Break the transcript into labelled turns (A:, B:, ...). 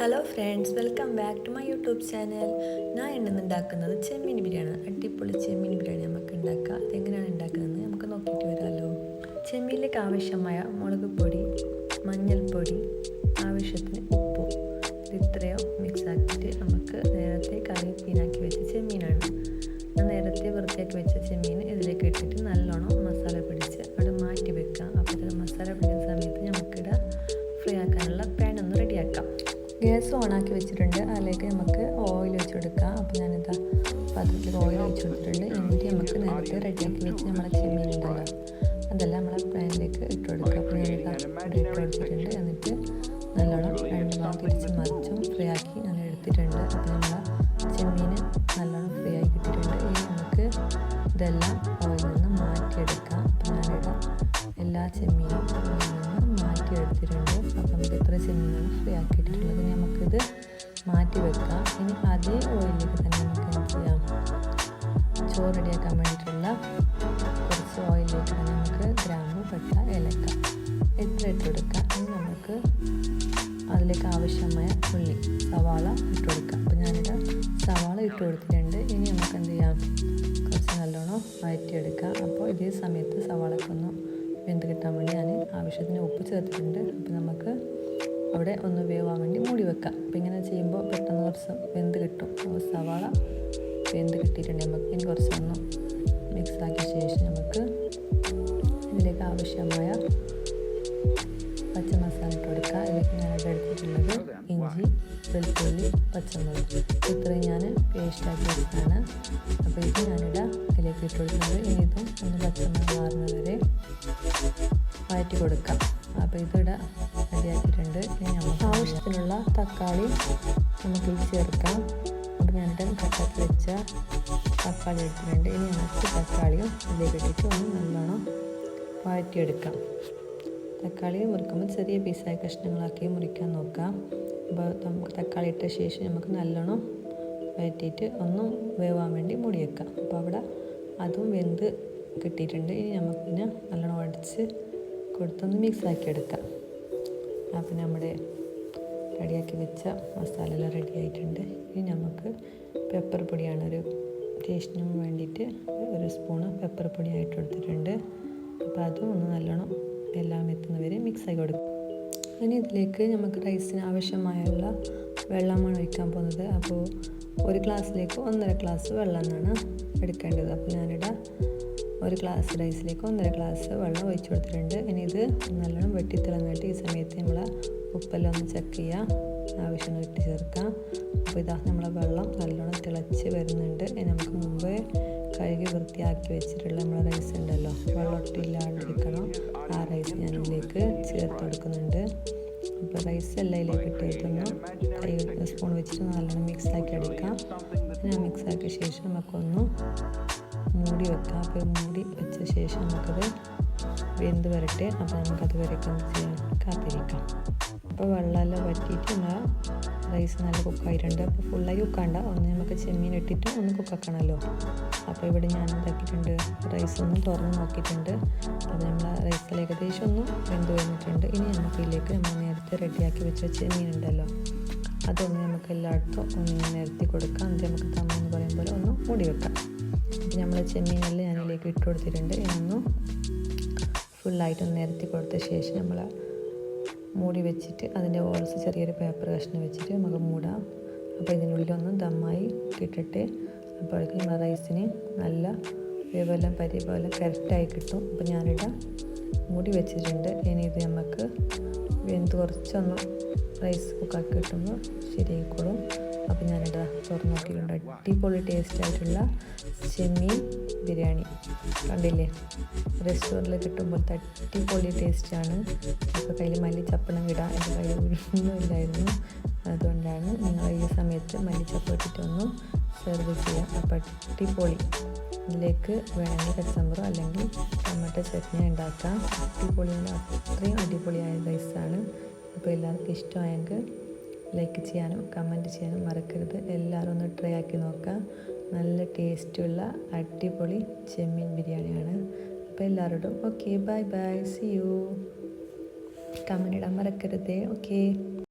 A: Hello friends welcome back to my YouTube channel ഞാൻ ഇന്ന് ഉണ്ടാക്കുന്നത് ചെമ്മീൻ ബിരിയാണി അടിപൊളി ചെമ്മീൻ ബിരിയാണി നമുക്ക് ഉണ്ടാക്കുക. അതെങ്ങനെയാണ് ഉണ്ടാക്കുന്നത് നമുക്ക് നോക്കിയിട്ട് വരാമല്ലോ ചെമ്മീനിലേക്ക് ആവശ്യമായ മുളക് പൊടി മഞ്ഞൾപ്പൊടി ആവശ്യത്തിന് ഉപ്പ്. ഇത് ഇത്രയോ മിക്സ് ആക്കിയിട്ട് നമുക്ക് നേരത്തെ കറി ക്ലീനാക്കി വെച്ച ചെമ്മീനാണ്. നേരത്തെ വൃത്തിയാക്കി വെച്ച ചെമ്മീൻ ഗ്യാസ് ഓണാക്കി വെച്ചിട്ടുണ്ട്. അതിലേക്ക് നമുക്ക് ഓയിൽ വെച്ച് കൊടുക്കാം. അപ്പോൾ ഞാനിതാ പാത്രത്തിൽ ഓയിൽ വെച്ച് കൊടുത്തിട്ടുണ്ട്. എന്നിട്ട് നമുക്ക് നേരത്തെ റെഡിയാക്കി വെച്ച് നമ്മളെ ചെമ്മീൻ ഉണ്ടല്ലോ അതെല്ലാം നമ്മളെ പാനിലേക്ക് ഇട്ട് കൊടുക്കുക അപ്പോൾ ഞാനിതാ ഇട്ട് കൊടുത്തിട്ടുണ്ട് എന്നിട്ട് നല്ലോണം രണ്ട് ഭാഗം തിരിച്ച് മറിച്ചും ഫ്രീ ആക്കി ഞാൻ എടുത്തിട്ടുണ്ട്. അപ്പോൾ നമ്മളെ ചെമ്മീൻ നല്ലോണം ഫ്രീ ആക്കി കിട്ടിയിട്ടുണ്ട്. ഇനി നമുക്ക് ഇതെല്ലാം ഓയിൽ നിന്ന് മാറ്റിയെടുക്കാം. അപ്പോൾ ഞാനിവിടെ എല്ലാ ചെമ്മീനും മാറ്റിയെടുത്തിട്ടുണ്ട്. അപ്പോൾ നമുക്ക് ഇത്ര ചെമ്മീനാണ് ഫ്രീ ആക്കിയിട്ടുള്ളത് അതേ ഓയിലിലേക്ക് തന്നെ നമുക്ക് എന്ത് ചെയ്യാം? ചോറ് റെഡിയാക്കാൻ വേണ്ടിയിട്ടുള്ള കുറച്ച് ഓയിലിലേക്ക് തന്നെ നമുക്ക് ഗ്രാമ്പു പെട്ട ഇലക്ക എത്ര ഇട്ട് കൊടുക്കാം ഇനി നമുക്ക് അതിലേക്ക് ആവശ്യമായ ഉള്ളി സവാള ഇട്ട് കൊടുക്കാം. അപ്പോൾ ഞാനിത് സവാള ഇട്ട് കൊടുത്തിട്ടുണ്ട്. ഇനി നമുക്ക് എന്ത് ചെയ്യാം? കുറച്ച് നല്ലോണം വഴറ്റിയെടുക്കാം. അപ്പോൾ ഇതേ സമയത്ത് സവാളക്കൊന്ന് വെന്ത് കിട്ടാൻ വേണ്ടി ഞാൻ ആവശ്യത്തിന് ഉപ്പ് ചേർത്തിട്ടുണ്ട്. അപ്പോൾ നമുക്ക് അവിടെ ഒന്ന് വേവാൻ വേണ്ടി മൂടി വെക്കാം. അപ്പോൾ ഇങ്ങനെ ചെയ്യുമ്പോൾ പെട്ടെന്ന് കുറച്ച് വെന്ത് കിട്ടും. അപ്പോൾ സവാള വെന്ത് കിട്ടിയിട്ടുണ്ട്. നമുക്ക് ഇനി കുറച്ചൊന്ന് മിക്സാക്കിയ ശേഷം നമുക്ക് ഇതിലേക്ക് ആവശ്യമായ പച്ചമസാല ഇട്ട് കൊടുക്കുക ഇതിലേക്ക് ഞാനിവിടെ എടുത്തിട്ടുള്ളത് ഇഞ്ചി വെളുത്തുള്ളി പച്ചമുളക്. ഇത്രയും ഞാൻ പേസ്റ്റാക്കി വെച്ചതാണ് അപ്പോൾ ഇത് ഞാനിവിടെ ഇതിലേക്ക് ഇട്ട് കൊടുക്കുന്നത്. ഇനി ഇതും ഒന്ന് പച്ചമുളക് മാറുന്നത് വരെ വഴറ്റി കൊടുക്കാം. അപ്പോൾ ഇതിവിടെ റെഡിയാക്കിയിട്ടുണ്ട്. ഇനി നമുക്ക് ആവശ്യത്തിനുള്ള തക്കാളി നമുക്ക് ചേർക്കാം. അപ്പോൾ ഞാനിവിടെ കട്ടത്ത് വെച്ച തക്കാളി എടുത്തിട്ടുണ്ട്. ഇനി നമുക്ക് തക്കാളിയും ഇതിലേക്ക് ഇട്ടിട്ട് ഒന്ന് നല്ലോണം വഴറ്റിയെടുക്കാം തക്കാളി മുറിക്കുമ്പോൾ ചെറിയ പീസായ കഷ്ണങ്ങളാക്കി മുറിക്കാൻ നോക്കാം. അപ്പോൾ നമുക്ക് തക്കാളി ഇട്ട ശേഷം നമുക്ക് നല്ലോണം വഴറ്റിയിട്ട് ഒന്ന് വേവാൻ വേണ്ടി മൂടി വെക്കാം. അപ്പോൾ അവിടെ അതും വെന്ത് കിട്ടിയിട്ടുണ്ട്. ഇനി നമുക്കിതിനെ നല്ലോണം അടിച്ച് കൊടുത്തൊന്ന് മിക്സ് ആക്കി എടുക്കാം. അപ്പോൾ നമ്മുടെ റെഡിയാക്കി വെച്ച മസാല എല്ലാം റെഡി ആയിട്ടുണ്ട്. ഇനി നമുക്ക് പെപ്പർ പൊടിയാണ് ഒരു ടേസ്റ്റിന് വേണ്ടിയിട്ട് ഒരു സ്പൂണ് പെപ്പർ പൊടി ആയിട്ട് കൊടുത്തിട്ടുണ്ട്. അപ്പോൾ അതും ഒന്ന് നല്ലോണം എല്ലാം എത്തുന്നവരെ ആക്കി കൊടുക്കും. ഇനി ഇതിലേക്ക് നമുക്ക് റൈസിന് ആവശ്യമായുള്ള വെള്ളമാണ് ഒഴിക്കാൻ പോകുന്നത്. അപ്പോൾ ഒരു ഗ്ലാസ്സിലേക്ക് ഒന്നര ഗ്ലാസ് വെള്ളം എന്നാണ് എടുക്കേണ്ടത്. അപ്പോൾ ഞാനിവിടെ ഒരു ഗ്ലാസ് റൈസിലേക്ക് ഒന്നര ഗ്ലാസ് വെള്ളം ഒഴിച്ചു കൊടുത്തിട്ടുണ്ട്. ഇനി ഇത് നല്ലോണം വെട്ടിത്തിളങ്ങിയിട്ട് ഈ സമയത്ത് നമ്മൾ ഉപ്പെല്ലാം ഒന്ന് ചെക്ക് ചെയ്യുക ആവശ്യം ഇട്ട് ചേർക്കാം. അപ്പോൾ ഇതാ നമ്മളെ വെള്ളം നല്ലോണം തിളച്ച് വരുന്നുണ്ട്. ഇനി നമുക്ക് മുമ്പേ കഴുകി വൃത്തിയാക്കി വെച്ചിട്ടുള്ള നമ്മുടെ റൈസ് ഉണ്ടല്ലോ. വെള്ളമൊട്ടില്ലാണ്ടിരിക്കണം. ആ റൈസ് ഞാൻ ഇതിലേക്ക് ചേർത്ത് കൊടുക്കുന്നുണ്ട്. അപ്പോൾ റൈസ് എല്ലാം ഇതിലേക്ക് ഇട്ടിട്ടൊന്ന് കൈ സ്പൂൺ വെച്ചിട്ട് നല്ലോണം മിക്സ് ആക്കി എടുക്കാം. ഞാൻ മിക്സ് ആക്കിയ ശേഷം നമുക്കൊന്ന് മൂടി വെക്കാം. അപ്പോൾ മൂടി വെച്ച ശേഷം നമുക്കത് വെന്ത് വരട്ടെ. അപ്പോൾ നമുക്കത് വരയ്ക്കാൻ കാത്തിരിക്കാം. അപ്പോൾ വെള്ളമെല്ലാം വറ്റിയിട്ട് നമ്മൾ റൈസ് നല്ല കുക്കായിട്ടുണ്ട് അപ്പോൾ ഫുള്ളായി കുക്കാണ്ട ഒന്ന് നമുക്ക് ചെമ്മീൻ ഇട്ടിട്ട് ഒന്ന് കുക്കാക്കണമല്ലോ അപ്പോൾ ഇവിടെ ഞാൻ എന്താക്കിയിട്ടുണ്ട് റൈസ് ഒന്ന് തുറന്ന് നോക്കിയിട്ടുണ്ട്. അപ്പോൾ നമ്മൾ റൈസിൽ ഏകദേശം ഒന്ന് വെന്ത് വന്നിട്ടുണ്ട്. ഇനി നമുക്ക് ഇതിലേക്ക് നമ്മൾ നേരത്തെ റെഡിയാക്കി വെച്ച ചെമ്മീൻ ഉണ്ടല്ലോ. അതൊന്ന് നമുക്ക് എല്ലായിടത്തും ഒന്ന് നിരത്തി കൊടുക്കാം. എന്നിട്ട് നമുക്ക് തമ്മെന്ന് പറയുമ്പോൾ ഒന്ന് മൂടി വെക്കാം. അപ്പോൾ നമ്മൾ ചെമ്മീനെല്ലാം ഞാനിതിലേക്ക് ഇട്ട് കൊടുത്തിട്ടുണ്ട്. ഒന്ന് ഫുള്ളായിട്ടൊന്ന് നിരത്തി കൊടുത്ത ശേഷം നമ്മൾ മൂടി വെച്ചിട്ട് അതിന്റെ ഓൾസ് ചെറിയൊരു പേപ്പർ കഷ്ണം വെച്ചിട്ട് നമുക്ക് മൂടാം. അപ്പോൾ ഇതിനുള്ളിലൊന്ന് ദമ്മായി കിട്ടട്ടെ അപ്പോഴേക്കും നമ്മുടെ റൈസിന് നല്ല വേവെല്ലാം പരിപോലെ കറക്റ്റായി കിട്ടും. അപ്പോൾ ഞാനിവിടെ മൂടി വെച്ചിട്ടുണ്ട്. ഇനി ഇത് നമുക്ക് വെന്ത് കുറച്ചൊന്ന് റൈസ് കുക്കാക്കി കിട്ടുമ്പോൾ ശരിയായിക്കോളും. അപ്പോൾ ഞാനിത് തുറന്ന് നോക്കിയിട്ടുണ്ട്. അടിപൊളി ടേസ്റ്റ് ആയിട്ടുള്ള ചെമ്മീൻ ബിരിയാണി കണ്ടില്ലേ? റെസ്റ്റോറന്റിൽ കിട്ടുമ്പോഴത്തെ അടിപൊളി ടേസ്റ്റാണ് അപ്പോൾ കയ്യിൽ മല്ലിച്ചപ്പണം ഇടാം എന്റെ കയ്യിൽ ഒന്നുമില്ലായിരുന്നു. അതുകൊണ്ടാണ് നിങ്ങൾ ഈ സമയത്ത് മല്ലിച്ചപ്പ് ഇട്ടിട്ടൊന്ന് സെർവ് ചെയ്യാം. അപ്പോൾ അടിപൊളി. ഇതിലേക്ക് വേണമെങ്കിൽ കച്ചമ്പറോ അല്ലെങ്കിൽ ടൊമാറ്റോ ചട്നി ഉണ്ടാക്കാം. അടിപൊളിയാണ് അത്രയും അടിപൊളിയായ റൈസാണ് അപ്പോൾ എല്ലാവർക്കും ഇഷ്ടമായെങ്കിൽ ലൈക്ക് ചെയ്യാനും കമന്റ് ചെയ്യാനും മറക്കരുത്. എല്ലാവരും ഒന്ന് ട്രൈ ആക്കി നോക്കുക. നല്ല ടേസ്റ്റുള്ള അടിപൊളി ചെമ്മീൻ ബിരിയാണിയാണ്. അപ്പോൾ എല്ലാവരോടും okay bye bye see you comment ഇടാൻ മറക്കരുതേ. ഓക്കെ